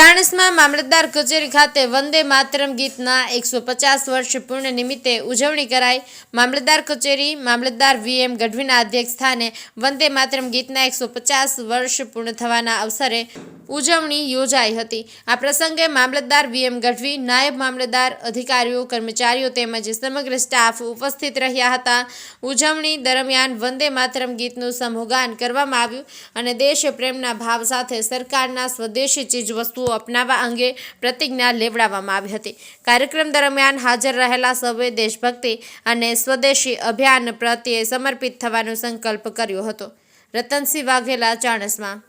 ચાણસ્મા મામલતદાર કચેરી ખાતે વંદે માતરમ ગીતના એકસો પચાસ વર્ષ પૂર્ણ નિમિત્તે ઉજવણી કરાઈ. મામલતદાર કચેરી મામલતદાર વીએમ ગઢવીના અધ્યક્ષ સ્થાને વંદે માતરમ ગીતના એકસો પચાસ વર્ષ પૂર્ણ થવાના અવસરે ઉજવણી યોજાઈ હતી. આ પ્રસંગે મામલતદાર વીએમ ગઢવી, નાયબ મામલતદાર અધિકારીઓ, કર્મચારીઓ તેમજ સમગ્ર સ્ટાફ ઉપસ્થિત રહ્યા હતા. ઉજવણી દરમિયાન વંદે માતરમ ગીતનું સમૂહગાન કરવામાં આવ્યું અને દેશ પ્રેમના ભાવ સાથે સરકારના સ્વદેશી ચીજવસ્તુઓ અપનાવવા અંગે પ્રતિજ્ઞા લેવડાવવામાં આવી હતી. કાર્યક્રમ દરમિયાન હાજર રહેલા સૌએ દેશભક્તિ અને સ્વદેશી અભિયાન પ્રત્યે સમર્પિત થવાનો સંકલ્પ કર્યો હતો. રતનસિંહ વાઘેલા, ચાણસ્મા.